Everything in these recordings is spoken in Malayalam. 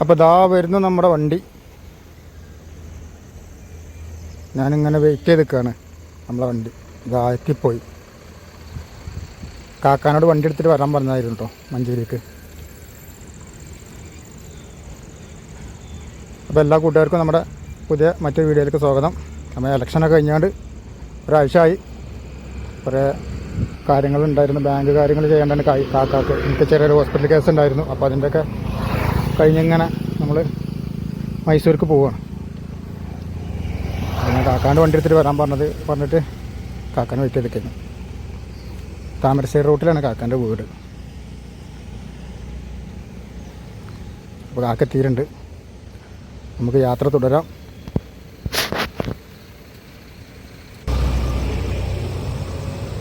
അപ്പോൾ ദാ വരുന്നു നമ്മുടെ വണ്ടി. ഞാനിങ്ങനെ വെയിറ്റ് ചെയ്ത് നിൽക്കുകയാണ് നമ്മളെ വണ്ടി. ഇതാ എത്തിപ്പോയി. കാക്കാനോട് വണ്ടി എടുത്തിട്ട് വരാൻ പറഞ്ഞായിരുന്നു കേട്ടോ മഞ്ചേരിക്ക്. അപ്പോൾ എല്ലാ കൂട്ടുകാർക്കും നമ്മുടെ പുതിയ മറ്റൊരു വീഡിയോയിലേക്ക് സ്വാഗതം. നമ്മൾ ഇലക്ഷനൊക്കെ കഴിഞ്ഞാണ്ട് ഒരാഴ്ചയായി. കുറേ കാര്യങ്ങളുണ്ടായിരുന്നു. ബാങ്ക് കാര്യങ്ങൾ ചെയ്യേണ്ടതാണ് കാക്കാക്ക് എനിക്ക് ചെറിയൊരു ഹോസ്പിറ്റൽ കേസ് ഉണ്ടായിരുന്നു. അപ്പോൾ അതിന്റെയൊക്കെ കഴിഞ്ഞിങ്ങനെ നമ്മൾ മൈസൂർക്ക് പോവുകയാണ് പിന്നെ കാക്കാന്റെ വണ്ടി എടുത്തിട്ട് വരാൻ പറഞ്ഞത് പറഞ്ഞിട്ട് കാക്കാനെ വെയിറ്റ് ചെയ്തിരിക്കുന്നു താമരശ്ശേരി റൂട്ടിലാണ് കാക്കാന്റെ വീട്. അപ്പോൾ കാക്ക എത്തിയിട്ടുണ്ട്. നമുക്ക് യാത്ര തുടരാം.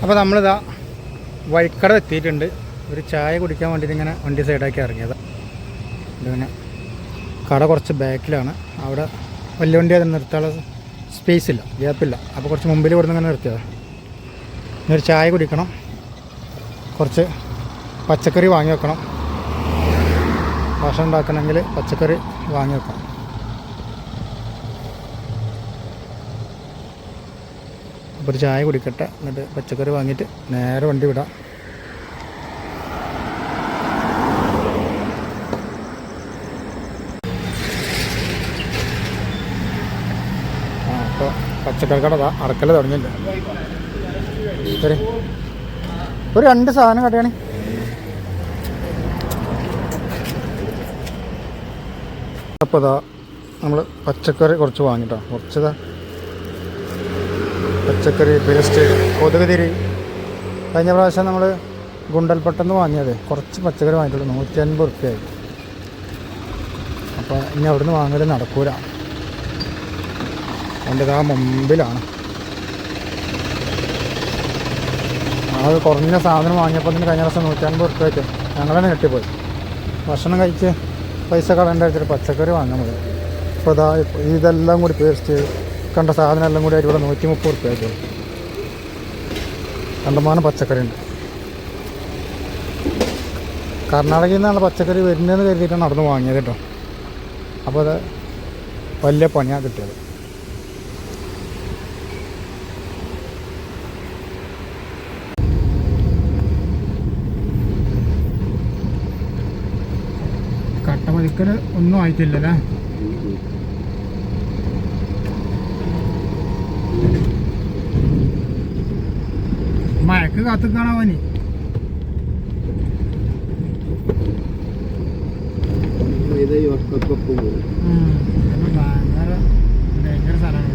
അപ്പോൾ നമ്മളിതാ വഴിക്കട എത്തിയിട്ടുണ്ട്. ഒരു ചായ കുടിക്കാൻ വേണ്ടിയിട്ട് ഇങ്ങനെ വണ്ടി സൈഡാക്കി ഇറങ്ങിയത്. ഇതിങ്ങനെ കട കുറച്ച് ബാക്കിലാണ്. അവിടെ വലിയ വണ്ടി അത് നിർത്താനുള്ള സ്പേസ് ഇല്ല ഗ്യാപ്പില്ല അപ്പോൾ കുറച്ച് മുമ്പിൽ കൊടുത്ത് ഇങ്ങനെ നിർത്തിയതാണ് ഇനി ചായ കുടിക്കണം. കുറച്ച് പച്ചക്കറി വാങ്ങി വെക്കണം. ഭക്ഷണം ഉണ്ടാക്കണമെങ്കിൽ പച്ചക്കറി വാങ്ങി വെക്കണം. അപ്പോൾ ഒരു ചായ കുടിക്കട്ടെ. എന്നിട്ട് പച്ചക്കറി വാങ്ങിയിട്ട് നേരെ വണ്ടി വിടാം ആ അപ്പോൾ പച്ചക്കറി കട ദാ അടക്കൽ തുടങ്ങിയിട്ടുണ്ട്. ശരി. ഒരു രണ്ട് സാധനം കടയാണ് അപ്പോൾ ഇതാ നമ്മൾ പച്ചക്കറി കുറച്ച് വാങ്ങിട്ടോ. കുറച്ചതാ പച്ചക്കറി പേസ്റ്റ് കൊതുക് തിരി കഴിഞ്ഞ പ്രാവശ്യം നമ്മൾ ഗുണ്ടൽപ്പെട്ടെന്ന് വാങ്ങിയത്. കുറച്ച് പച്ചക്കറി വാങ്ങിയിട്ടുള്ളൂ. നൂറ്റി അൻപത് റുപ്യായി അപ്പോൾ ഇനി അവിടുന്ന് വാങ്ങൽ നടക്കൂല. അതിന്റെ ആ മുമ്പിലാണ്. അത് കുറഞ്ഞ സാധനം വാങ്ങിയപ്പോൾ തന്നെ കഴിഞ്ഞ ദിവസം നൂറ്റൻപത് റുപ്യക്ക് ഞങ്ങൾ തന്നെ കിട്ടിപ്പോയി ഭക്ഷണം കഴിച്ച് പൈസ കളയേണ്ട വെച്ചിട്ട് പച്ചക്കറി വാങ്ങാൻ മതി അപ്പോൾ ഇതാ ഇതെല്ലാം കൂടി പേസ്റ്റ് കണ്ട സാധനം എല്ലാം കൂടി ആയിട്ട് ഇവിടെ നൂറ്റി മുപ്പത് റുപ്യക്ക് കണ്ടമാനം പച്ചക്കറി ഉണ്ട്. കർണാടകയിൽ നിന്നാണ് പച്ചക്കറി വരുന്നതെന്ന് കരുതിയിട്ടാണ് നടന്ന് വാങ്ങിയത് കേട്ടോ. അപ്പോൾ അത് വലിയ പണിയാണ് കിട്ടിയത് കട്ട പതിക്കൽ ഒന്നും ആയിട്ടില്ലല്ലേ? മഴക്ക് കാത്തുക്കാണോ അവന്? ഭയങ്കര ഭയങ്കര സ്ഥലമാണ്.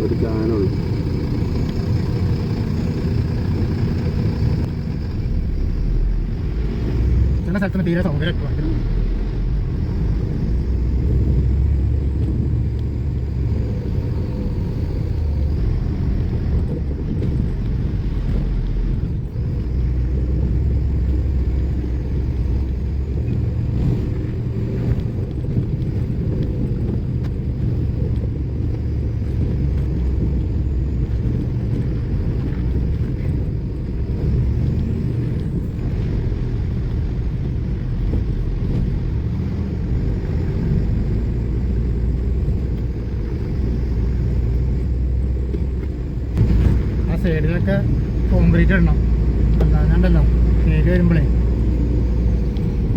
ഒരു ചില സ്ഥലത്തിന് തീരെ സൗകര്യം ആ സൈഡിലൊക്കെ കോൺക്രീറ്റ് ഇടണം. അല്ലാന്നുണ്ടല്ലോ കയറി വരുമ്പോഴേ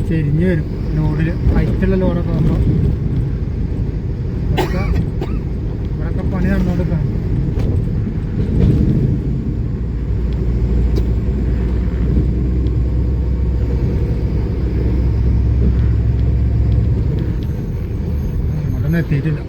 ചെരിഞ്ഞ് വരും. ലോഡിൽ ഹൈറ്റുള്ള ലോഡൊക്കെ ആകുമ്പോൾ ഇവിടെയൊക്കെ പണി നടന്നുകൊണ്ടിരിക്കുകയാണ് അങ്ങോട്ടൊന്നും എത്തിയിട്ടില്ല.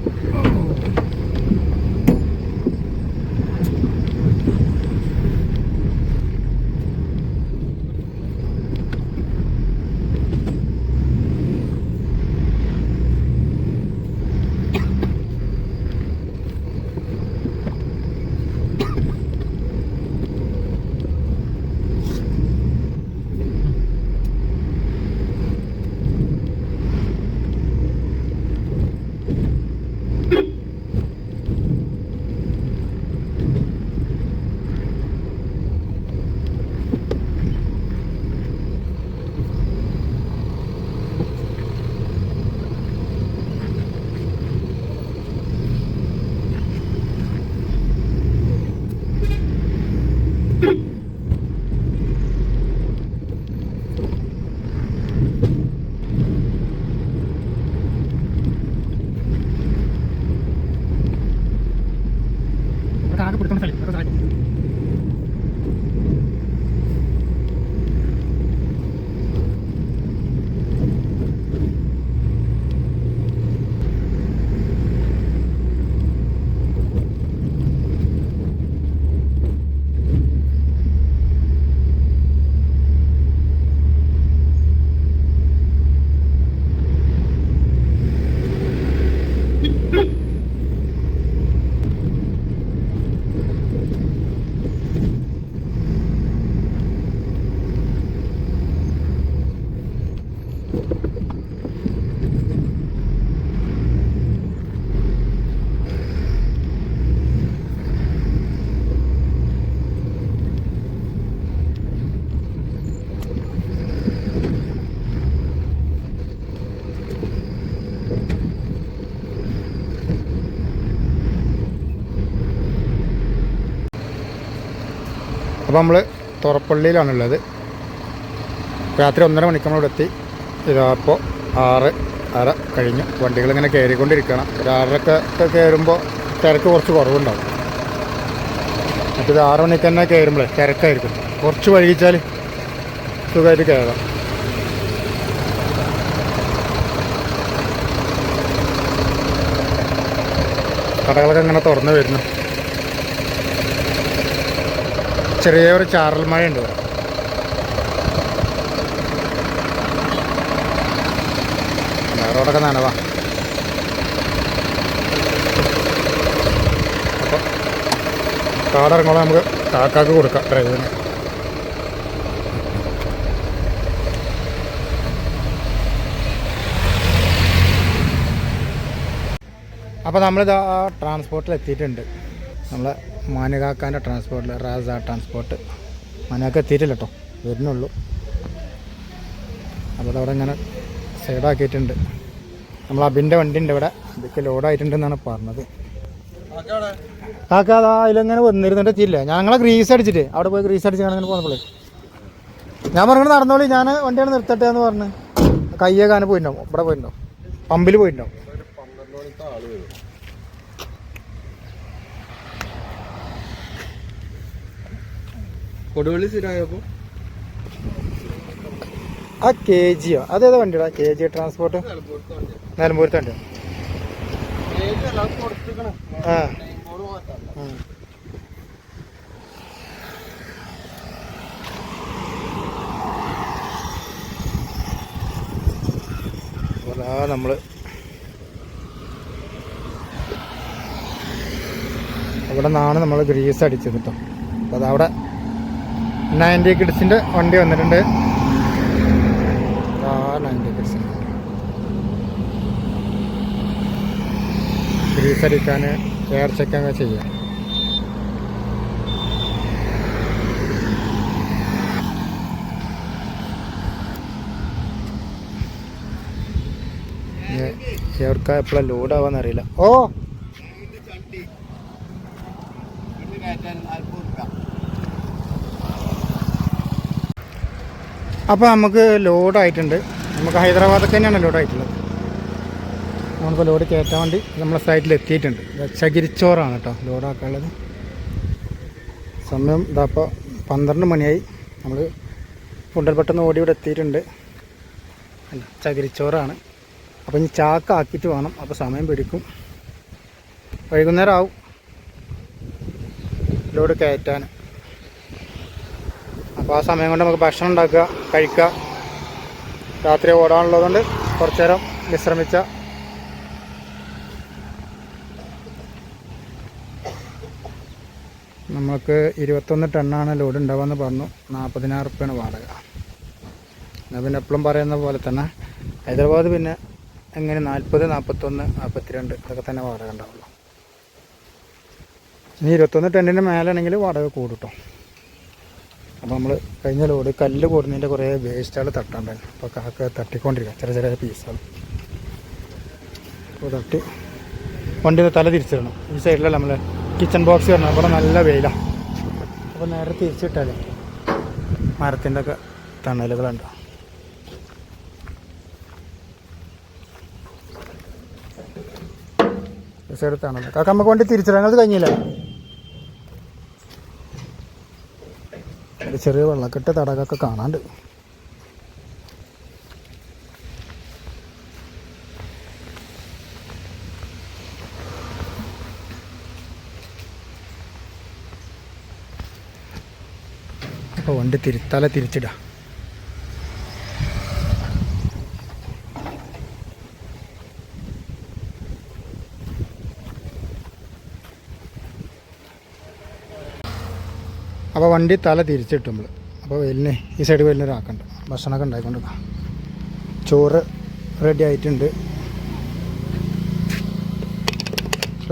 Погнали. അപ്പോൾ നമ്മൾ തുറപ്പള്ളിയിലാണുള്ളത്. രാത്രി ഒന്നര മണിക്ക് നമ്മളിവിടെ എത്തി. ഇതാപ്പോൾ ആറ് അര കഴിഞ്ഞു. വണ്ടികൾ ഇങ്ങനെ കയറിക്കൊണ്ടിരിക്കണം ഒരു ആറരക്ക് ഒക്കെ കയറുമ്പോൾ തിരക്ക് കുറച്ച് കുറവുണ്ടാവും. മറ്റേത് ആറ് മണിക്ക് തന്നെ കയറുമ്പോഴേ തിരക്കായിരിക്കും. കുറച്ച് വൈകിച്ചാൽ സുഖമായിട്ട് കയറാം. കടകളൊക്കെ ഇങ്ങനെ തുറന്ന് വരുന്നു. ചെറിയ ഒരു ചാറൽ മഴയുണ്ട് ഇവിടെ. റോഡൊക്കെ നനവാ. അപ്പോൾ നമുക്ക് കാക്കാക്ക് കൊടുക്കാം ഡ്രൈവറിന് അപ്പോൾ നമ്മളിത് ആ ട്രാൻസ്പോർട്ടിൽ എത്തിയിട്ടുണ്ട് നമ്മളെ മാനുകാക്കാന്റെ ട്രാൻസ്പോർട്ടിൽ റാസ ട്രാൻസ്പോർട്ട് മാനക്ക എത്തിയിട്ടില്ല കേട്ടോ വരുന്നുള്ളൂ. അപ്പോൾ അതവിടെ ഇങ്ങനെ സൈഡാക്കിയിട്ടുണ്ട് നമ്മൾ അബിന്റെ വണ്ടി ഉണ്ട് ഇവിടെ. ഇതൊക്കെ ലോഡായിട്ടുണ്ടെന്നാണ് പറഞ്ഞത്. കാക്ക അതാ അതിലെങ്ങനെ വന്നിരുന്നിട്ട് എത്തിയില്ല? ഞങ്ങളെ ഗ്രീസ് അടിച്ചിട്ട്. അവിടെ പോയി ഗ്രീസ് അടിച്ച് അങ്ങനെ പോന്നപ്പോഴേ ഞാൻ പറഞ്ഞു നടന്നോളി. ഞാൻ വണ്ടിയാണ് നിർത്തട്ടെ എന്ന് പറഞ്ഞ്. കയ്യേ കാനം പോയിട്ടുണ്ടാവും. ഇവിടെ പോയിട്ടുണ്ടാവും. പമ്പിൽ പോയിട്ടുണ്ടാവും. കൊടുവള്ളി സ്ഥിരമായപ്പോ? ആ കെ ജിയോ അതേതാ വണ്ടിയുടെ? കെ ജി ട്രാൻസ്പോർട്ട് നിലമ്പൂരത്തെ വണ്ടിയോ ആ. നമ്മൾ. അവിടെ നിന്നാണ് നമ്മൾ ഗ്രീസ് അടിച്ചത് കേട്ടോ. അപ്പോൾ അതവിടെ നയന്റി കിഡ്സിന്റെ വണ്ടി വന്നിട്ടുണ്ട്. ആ നയന്റി കിഡ്സിന്റെ ഗ്രീസ് ചെയ്യാം. എവർക്ക് എപ്പോഴാണ് ലോഡാവാന്നറിയില്ല ഓ! അപ്പോൾ നമുക്ക് ലോഡായിട്ടുണ്ട് നമുക്ക് ഹൈദരാബാദൊക്കെ തന്നെയാണ് ലോഡായിട്ടുള്ളത് നമ്മളിപ്പോൾ ലോഡ് കയറ്റാൻ വേണ്ടി നമ്മളെ സൈറ്റിൽ എത്തിയിട്ടുണ്ട്. ചകിരിച്ചോറാണ് കേട്ടോ ലോഡാക്കാനുള്ളത് സമയം ഇതാപ്പോൾ പന്ത്രണ്ട് മണിയായി. നമ്മൾ ഫുഡിൽ പെട്ടെന്ന് ഓടി ഇവിടെ എത്തിയിട്ടുണ്ട്. അല്ല ചകിരിച്ചോറാണ്. അപ്പോൾ ഇനി ചാക്ക ആക്കിയിട്ട് വേണം. അപ്പോൾ സമയം പിടിക്കും. വൈകുന്നേരം ആവും. ലോഡ് കയറ്റാൻ. അപ്പോൾ ആ സമയം കൊണ്ട് നമുക്ക് ഭക്ഷണം ഉണ്ടാക്കുക കഴിക്കുക. രാത്രി ഓടാനുള്ളതുകൊണ്ട് കുറച്ചു നേരം വിശ്രമിച്ച നമുക്ക് ഇരുപത്തൊന്ന് ടണ്ണാണ് ലോഡ് ഉണ്ടാവുമെന്ന് പറഞ്ഞു. നാൽപ്പതിനായിരം റുപ്യാണ് വാടക. എന്നാൽ പിന്നെ എപ്പോഴും പറയുന്ന പോലെ തന്നെ ഹൈദരാബാദ് പിന്നെ എങ്ങനെ നാൽപ്പത് നാൽപ്പത്തൊന്ന് നാൽപ്പത്തിരണ്ട് ഇതൊക്കെ തന്നെ വാടക ഉണ്ടാവുള്ളൂ. ഇനി ഇരുപത്തൊന്ന് ടെന്നിന്റെ മേലാണെങ്കിൽ വാടക കൂടും അപ്പോൾ നമ്മൾ കഴിഞ്ഞ ലോഡ് കല്ല് കൂടുന്നതിന്റെ കുറേ വേസ്റ്റുകൾ തട്ടാണ്ടായിരുന്നു അപ്പോൾ കാക്ക തട്ടിക്കൊണ്ടിരിക്കുക ചെറിയ ചെറിയ പീസുകൾ അപ്പോൾ തട്ടി. വണ്ടി തല തിരിച്ചിടണം. ഈ സൈഡിലല്ല നമ്മൾ കിച്ചൺ ബോക്സ് വരണം. അവിടെ നല്ല വെയിലാണ് അപ്പോൾ നേരെ തിരിച്ചിട്ടാലേ മരത്തിന്റെ ഒക്കെ തണലുകളുണ്ട് ഈ സൈഡ് തണൽ കാക്ക നമുക്ക് വണ്ടി തിരിച്ചിടാൻ അത് കഴിഞ്ഞില്ല? ചെറിയ വെള്ളക്കെട്ട് തടകൊക്കെ കാണാണ്ട്. അപ്പോൾ വണ്ടി തിരുത്താലെ തിരിച്ചിടാം. അപ്പോൾ വണ്ടി തല തിരിച്ചിട്ട് നമ്മൾ അപ്പോൾ വെലിനെ ഈ സൈഡ് വെലിനൊരാക്കണ്ട ഭക്ഷണമൊക്കെ ഉണ്ടായിക്കൊണ്ടിരിക്കാം ചോറ് റെഡി ആയിട്ടുണ്ട്.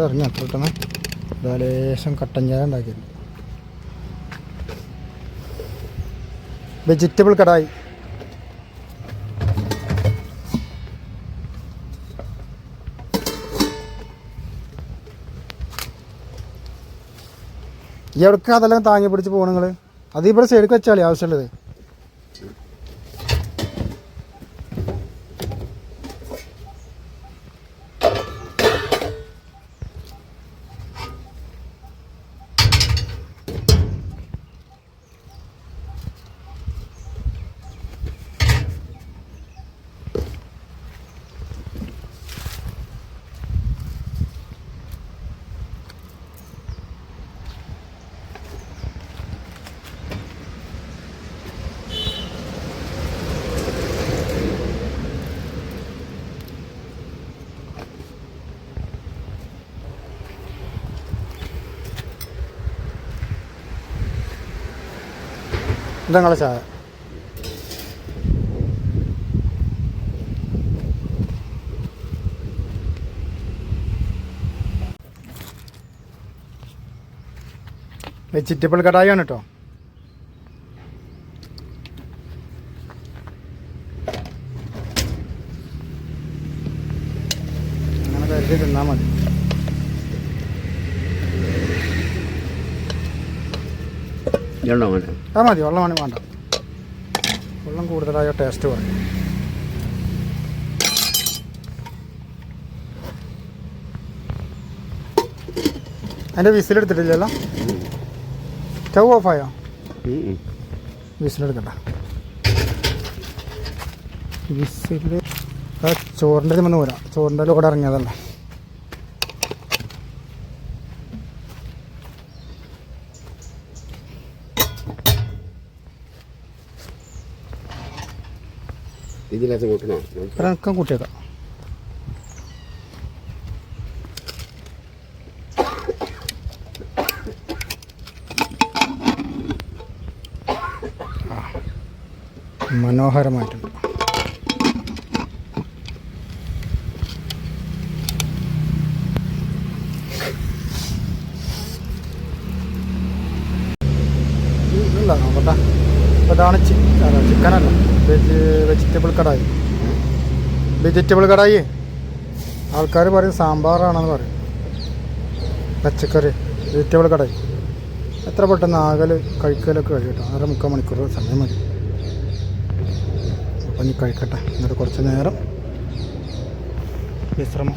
ഇറങ്ങി അത്ര കിട്ടണേ ഏകദേശം കട്ടൻ ചായ ഉണ്ടാക്കിയിട്ടുണ്ട്. വെജിറ്റബിൾ കടായി. എവിടേക്ക് അതെല്ലാം താങ്ങി പിടിച്ച് പോകണം നിങ്ങൾ അത് ഇവിടെ ആവശ്യമുള്ളത്. എന്താ നിങ്ങളെ ചായ വെജിറ്റബിൾ കടായാണ് കേട്ടോ അങ്ങനെ കരുതി തിന്നാൽ മതി. ഇതുണ്ടോ ആ മതി. വെള്ളം വേണമെങ്കിൽ വേണ്ട. വെള്ളം കൂടുതലായ ടേസ്റ്റ് പറയും അതിന്റെ വിസിലെടുത്തിട്ടില്ലല്ലോ സ്റ്റൗ ഓഫായോ വിസിലെടുക്കണ്ട വിസിൽ ചോറിന്റെ വന്ന് പോരാ ചോറിന്റെ ലോഡ് ഇറങ്ങിയതല്ലേ? ഇതിനകത്ത് കൂട്ടണോ? ഒരക്കം കൂട്ടിയേക്കാം. മനോഹരമായിട്ടുണ്ട്. ഇല്ല നോക്കട്ടെ. ഇതാണ് ചിക്കനല്ല. Veg vegetable kadai. Vegetable kadai. ആൾക്കാർ പറയും സാമ്പാറാണെന്ന് പറയും. പച്ചക്കറി വെജിറ്റബിൾ കടായി. എത്ര പെട്ടെന്ന് ആകൽ കഴിക്കലൊക്കെ കഴിയട്ടോ അര മുക്കാൽ മണിക്കൂർ സമയം മതി. അപ്പം ഇനി കഴിക്കട്ടെ. എന്നിട്ട് കുറച്ച് നേരം വിശ്രമം.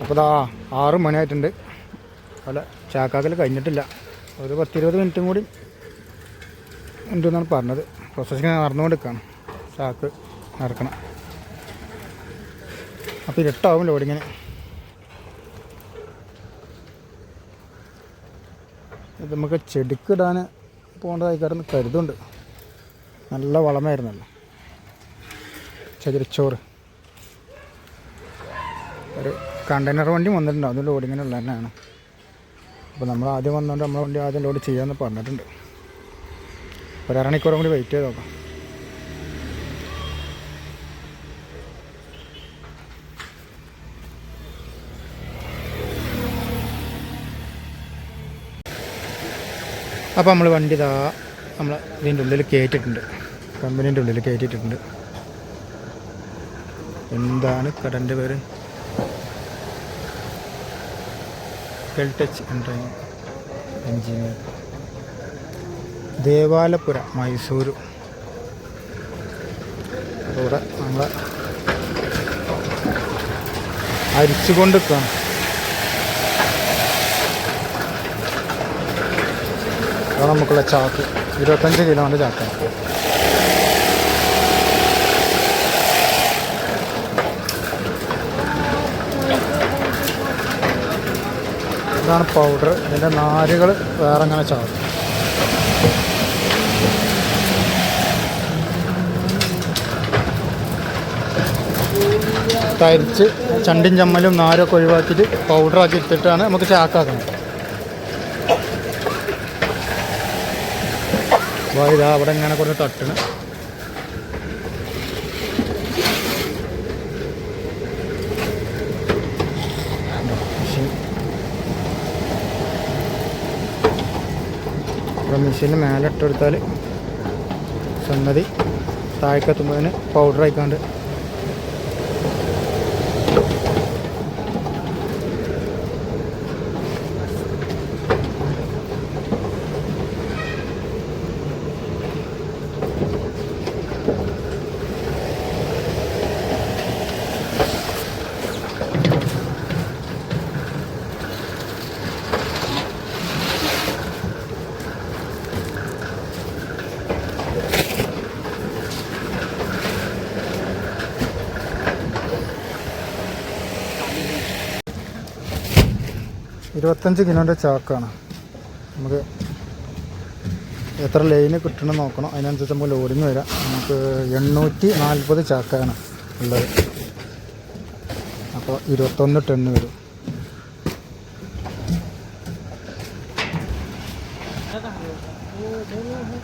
അപ്പോൾ ദാ ആറ് മണിയായിട്ടുണ്ട്. അല്ല ചാക്കാക്കൽ കഴിഞ്ഞിട്ടില്ല. ഒരു പത്തിരുപത് മിനിറ്റും കൂടി ഉണ്ടെന്നാണ് പറഞ്ഞത്. പ്രോസസ്സിങ് നടന്നുകൊണ്ടിരിക്കുകയാണ് ചാക്ക് നടക്കണം. അപ്പോൾ ഇരുട്ടാവും ലോഡിങ്ങിന് ഇത് നമുക്ക് ചെടിക്കിടാൻ പോകേണ്ടതായി കാരണം കരുതുണ്ട് നല്ല വളമായിരുന്നല്ലോ. ചകിരിച്ചോറ്. ഒരു കണ്ടെയ്നർ വണ്ടി വന്നിട്ടുണ്ട്. അത് ലോഡിങ്ങിനുള്ള തന്നെയാണ്. അപ്പോൾ നമ്മൾ ആദ്യം വന്നുകൊണ്ട് നമ്മളെ വണ്ടി ആദ്യം ലോഡ് ചെയ്യാമെന്ന് പറഞ്ഞിട്ടുണ്ട്. ഒരു അരമണിക്കൂറും കൂടി വെയിറ്റ് ചെയ്ത് നോക്കാം. അപ്പോൾ നമ്മൾ വണ്ടി ഇതാ നമ്മൾ ഇതിന്റെ ഉള്ളിൽ കയറ്റിയിട്ടുണ്ട് കമ്പനീന്റെ ഉള്ളിൽ കയറ്റിയിട്ടുണ്ട് എന്താണ് കടന്റെ പേര്? ഹെൽ ടച്ച് എൻജിനീയർ ദേവാലപുര മൈസൂരു. ഇവിടെ നമ്മൾ അരിച്ചുകൊണ്ട് കാണും നമുക്കുള്ള ചാക്ക്. ഇരുപത്തഞ്ച് കിലോന്റെ ചാക്കാണ്. ഇതാണ് പൗഡർ ഇതിന്റെ നാരുകൾ വേറെ അങ്ങനെ ചാടും. തരിച്ച് ചണ്ടിൻ ചമ്മലും നാരൊക്കെ ഒഴിവാക്കിയിട്ട് പൗഡറാക്കി എടുത്തിട്ടാണ് നമുക്ക് ചാക്കാക്കുന്നത് അപ്പോൾ ഇതാ അവിടെ ഇങ്ങനെ കുറച്ച് തട്ടണ് ഇവിടെ മെഷീനിൽ മേലെ ഇട്ടെടുത്താൽ സംഗതി താഴേക്കെത്തുമ്പോഴതിന് പൗഡർ ആയിക്കാണ്ട് ഇരുപത്തഞ്ച് കിലോന്റെ ചാക്കാണ്. നമുക്ക് എത്ര ലൈന് കിട്ടണം നോക്കണം. അതിനനുസരിച്ച് നമുക്ക് ലോഡിങ് വരാം. നമുക്ക് എണ്ണൂറ്റി നാൽപ്പത് ചാക്കാണ് ഉള്ളത്. അപ്പോൾ ഇരുപത്തൊന്ന് ടണ്ണ് വരും.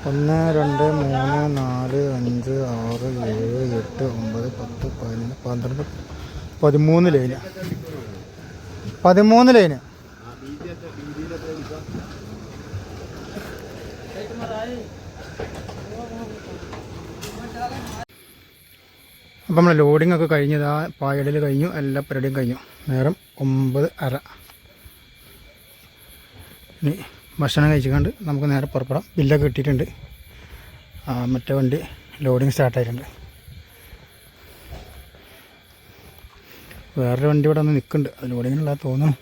ഒന്ന് രണ്ട് മൂന്ന് നാല് അഞ്ച് ആറ് ഏഴ് എട്ട് ഒമ്പത് പത്ത് പതിനൊന്ന് പന്ത്രണ്ട് പതിമൂന്ന് ലൈന്. പതിമൂന്ന് ലൈന്. അപ്പം നമ്മൾ ലോഡിംഗ് ഒക്കെ കഴിഞ്ഞത് ആ പായടൽ കഴിഞ്ഞു എല്ലാ പരിപാടിയും കഴിഞ്ഞു. നേരം ഒമ്പത് അര. ഇനി ഭക്ഷണം കഴിച്ചുകൊണ്ട് നമുക്ക് നേരെ പുറപ്പെടാം. ബില്ലൊക്കെ കിട്ടിയിട്ടുണ്ട്. മറ്റേ വണ്ടി ലോഡിങ് സ്റ്റാർട്ടായിട്ടുണ്ട് വേറൊരു വണ്ടി ഇവിടെ ഒന്ന് നിൽക്കുന്നുണ്ട്. അത് ലോഡിങ്ങിനുള്ള തോന്നുന്നു.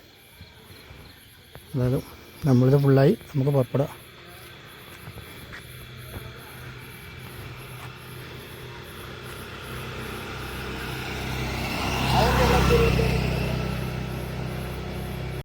അതായത് നമ്മളിത് ഫുള്ളായി നമുക്ക് പുറപ്പെടാം.